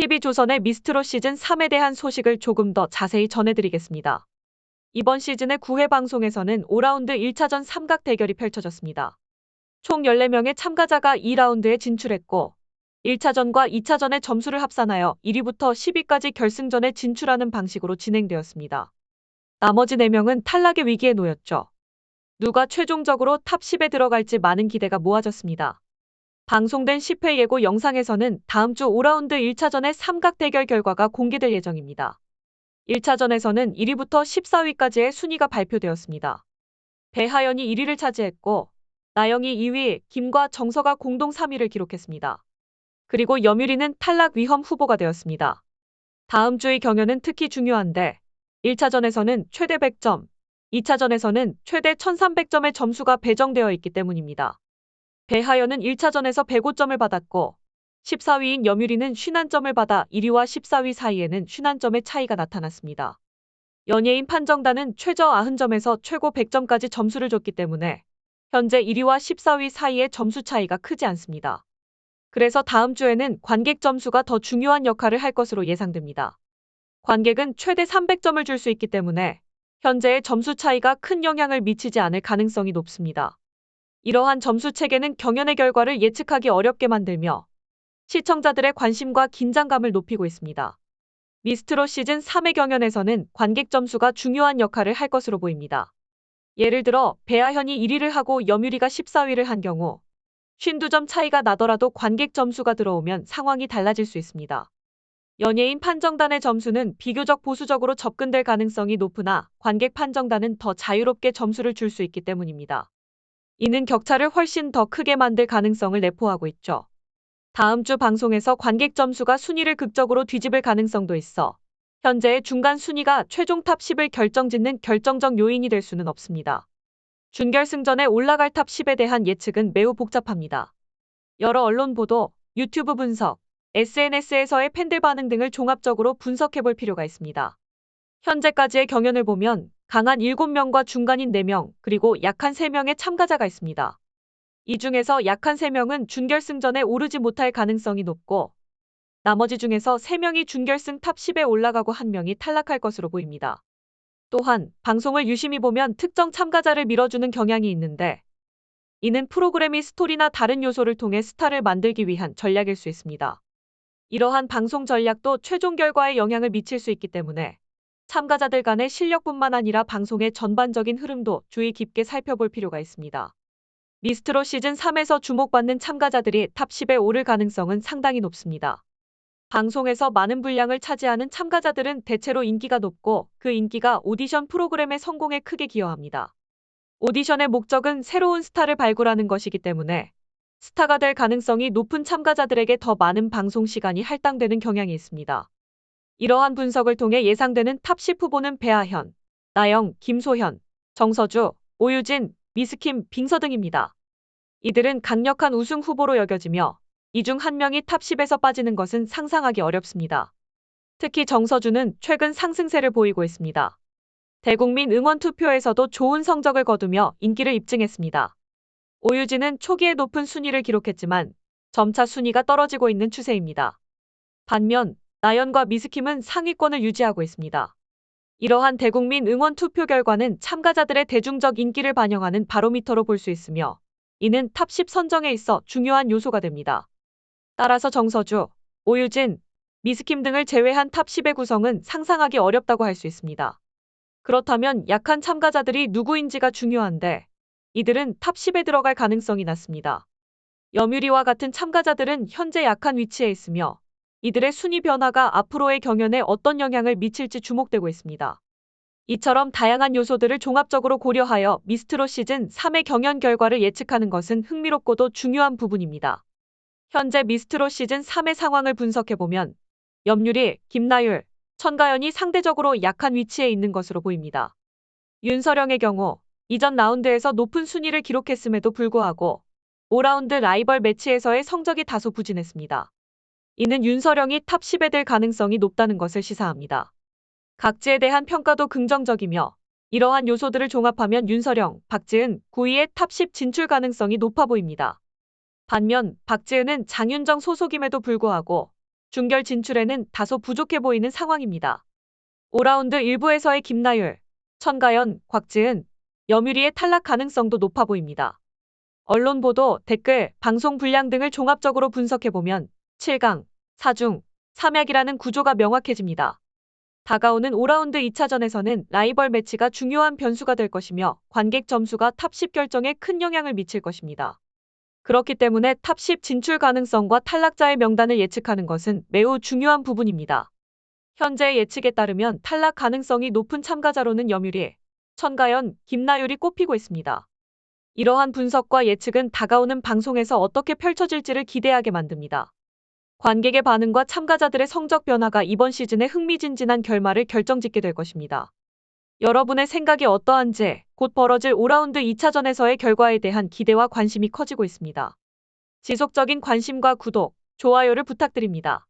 TV조선의 미스트롯 시즌 3에 대한 소식을 조금 더 자세히 전해드리겠습니다. 이번 시즌의 9회 방송에서는 5라운드 1차전 삼각 대결이 펼쳐졌습니다. 총 14명의 참가자가 2라운드에 진출했고 1차전과 2차전의 점수를 합산하여 1위부터 10위까지 결승전에 진출하는 방식으로 진행되었습니다. 나머지 4명은 탈락의 위기에 놓였죠. 누가 최종적으로 탑 10에 들어갈지 많은 기대가 모아졌습니다. 방송된 10회 예고 영상에서는 다음 주 5라운드 1차전의 삼각 대결 결과가 공개될 예정입니다. 1차전에서는 1위부터 14위까지의 순위가 발표되었습니다. 배하연이 1위를 차지했고 나영이 2위, 김과 정서가 공동 3위를 기록했습니다. 그리고 염유리는 탈락 위험 후보가 되었습니다. 다음 주의 경연은 특히 중요한데 1차전에서는 최대 100점, 2차전에서는 최대 1300점의 점수가 배정되어 있기 때문입니다. 배하연은 1차전에서 105점을 받았고 14위인 염유리는 51점을 받아 1위와 14위 사이에는 51점의 차이가 나타났습니다. 연예인 판정단은 최저 90점에서 최고 100점까지 점수를 줬기 때문에 현재 1위와 14위 사이의 점수 차이가 크지 않습니다. 그래서 다음 주에는 관객 점수가 더 중요한 역할을 할 것으로 예상됩니다. 관객은 최대 300점을 줄 수 있기 때문에 현재의 점수 차이가 큰 영향을 미치지 않을 가능성이 높습니다. 이러한 점수 체계는 경연의 결과를 예측하기 어렵게 만들며 시청자들의 관심과 긴장감을 높이고 있습니다. 미스트롯 시즌 3회 경연에서는 관객 점수가 중요한 역할을 할 것으로 보입니다. 예를 들어 배아현이 1위를 하고 염유리가 14위를 한 경우 52점 차이가 나더라도 관객 점수가 들어오면 상황이 달라질 수 있습니다. 연예인 판정단의 점수는 비교적 보수적으로 접근될 가능성이 높으나 관객 판정단은 더 자유롭게 점수를 줄 수 있기 때문입니다. 이는 격차를 훨씬 더 크게 만들 가능성을 내포하고 있죠. 다음 주 방송에서 관객 점수가 순위를 극적으로 뒤집을 가능성도 있어 현재의 중간 순위가 최종 탑 10을 결정짓는 결정적 요인이 될 수는 없습니다. 준결승전에 올라갈 탑 10에 대한 예측은 매우 복잡합니다. 여러 언론 보도, 유튜브 분석, SNS에서의 팬들 반응 등을 종합적으로 분석해 볼 필요가 있습니다. 현재까지의 경연을 보면 강한 7명과 중간인 4명, 그리고 약한 3명의 참가자가 있습니다. 이 중에서 약한 3명은 준결승전에 오르지 못할 가능성이 높고 나머지 중에서 3명이 준결승 탑 10에 올라가고 1명이 탈락할 것으로 보입니다. 또한 방송을 유심히 보면 특정 참가자를 밀어주는 경향이 있는데 이는 프로그램이 스토리나 다른 요소를 통해 스타를 만들기 위한 전략일 수 있습니다. 이러한 방송 전략도 최종 결과에 영향을 미칠 수 있기 때문에 참가자들 간의 실력뿐만 아니라 방송의 전반적인 흐름도 주의 깊게 살펴볼 필요가 있습니다. 미스트롯 시즌 3에서 주목받는 참가자들이 탑 10에 오를 가능성은 상당히 높습니다. 방송에서 많은 분량을 차지하는 참가자들은 대체로 인기가 높고 그 인기가 오디션 프로그램의 성공에 크게 기여합니다. 오디션의 목적은 새로운 스타를 발굴하는 것이기 때문에 스타가 될 가능성이 높은 참가자들에게 더 많은 방송 시간이 할당되는 경향이 있습니다. 이러한 분석을 통해 예상되는 탑10 후보는 배아현, 나영, 김소현, 정서주, 오유진, 미스킴, 빙서 등입니다. 이들은 강력한 우승 후보로 여겨지며 이 중 한 명이 탑 10에서 빠지는 것은 상상하기 어렵습니다. 특히 정서주는 최근 상승세를 보이고 있습니다. 대국민 응원 투표에서도 좋은 성적을 거두며 인기를 입증했습니다. 오유진은 초기에 높은 순위를 기록했지만 점차 순위가 떨어지고 있는 추세입니다. 반면 나연과 미스킴은 상위권을 유지하고 있습니다. 이러한 대국민 응원 투표 결과는 참가자들의 대중적 인기를 반영하는 바로미터로 볼 수 있으며 이는 탑10 선정에 있어 중요한 요소가 됩니다. 따라서 정서주, 오유진, 미스킴 등을 제외한 탑 10의 구성은 상상하기 어렵다고 할 수 있습니다. 그렇다면 약한 참가자들이 누구인지가 중요한데 이들은 탑 10에 들어갈 가능성이 낮습니다. 염유리와 같은 참가자들은 현재 약한 위치에 있으며 이들의 순위 변화가 앞으로의 경연에 어떤 영향을 미칠지 주목되고 있습니다. 이처럼 다양한 요소들을 종합적으로 고려하여 미스트롯 시즌 3의 경연 결과를 예측하는 것은 흥미롭고도 중요한 부분입니다. 현재 미스트롯 시즌 3의 상황을 분석해보면 염유리, 김나율, 천가연이 상대적으로 약한 위치에 있는 것으로 보입니다. 윤서령의 경우 이전 라운드에서 높은 순위를 기록했음에도 불구하고 5라운드 라이벌 매치에서의 성적이 다소 부진했습니다. 이는 윤서령이 탑 10에 들 가능성이 높다는 것을 시사합니다. 각지에 대한 평가도 긍정적이며 이러한 요소들을 종합하면 윤서령, 박지은, 9위의 탑10 진출 가능성이 높아 보입니다. 반면 박지은은 장윤정 소속임에도 불구하고 준결 진출에는 다소 부족해 보이는 상황입니다. 5라운드 1부에서의 김나율, 천가연, 곽지은, 여뮤리의 탈락 가능성도 높아 보입니다. 언론 보도, 댓글, 방송 분량 등을 종합적으로 분석해보면 7강, 4중, 3약이라는 구조가 명확해집니다. 다가오는 5라운드 2차전에서는 라이벌 매치가 중요한 변수가 될 것이며 관객 점수가 탑10 결정에 큰 영향을 미칠 것입니다. 그렇기 때문에 탑10 진출 가능성과 탈락자의 명단을 예측하는 것은 매우 중요한 부분입니다. 현재 예측에 따르면 탈락 가능성이 높은 참가자로는 여뮤리, 천가연, 김나율이 꼽히고 있습니다. 이러한 분석과 예측은 다가오는 방송에서 어떻게 펼쳐질지를 기대하게 만듭니다. 관객의 반응과 참가자들의 성적 변화가 이번 시즌의 흥미진진한 결말을 결정짓게 될 것입니다. 여러분의 생각이 어떠한지 곧 벌어질 5라운드 2차전에서의 결과에 대한 기대와 관심이 커지고 있습니다. 지속적인 관심과 구독, 좋아요를 부탁드립니다.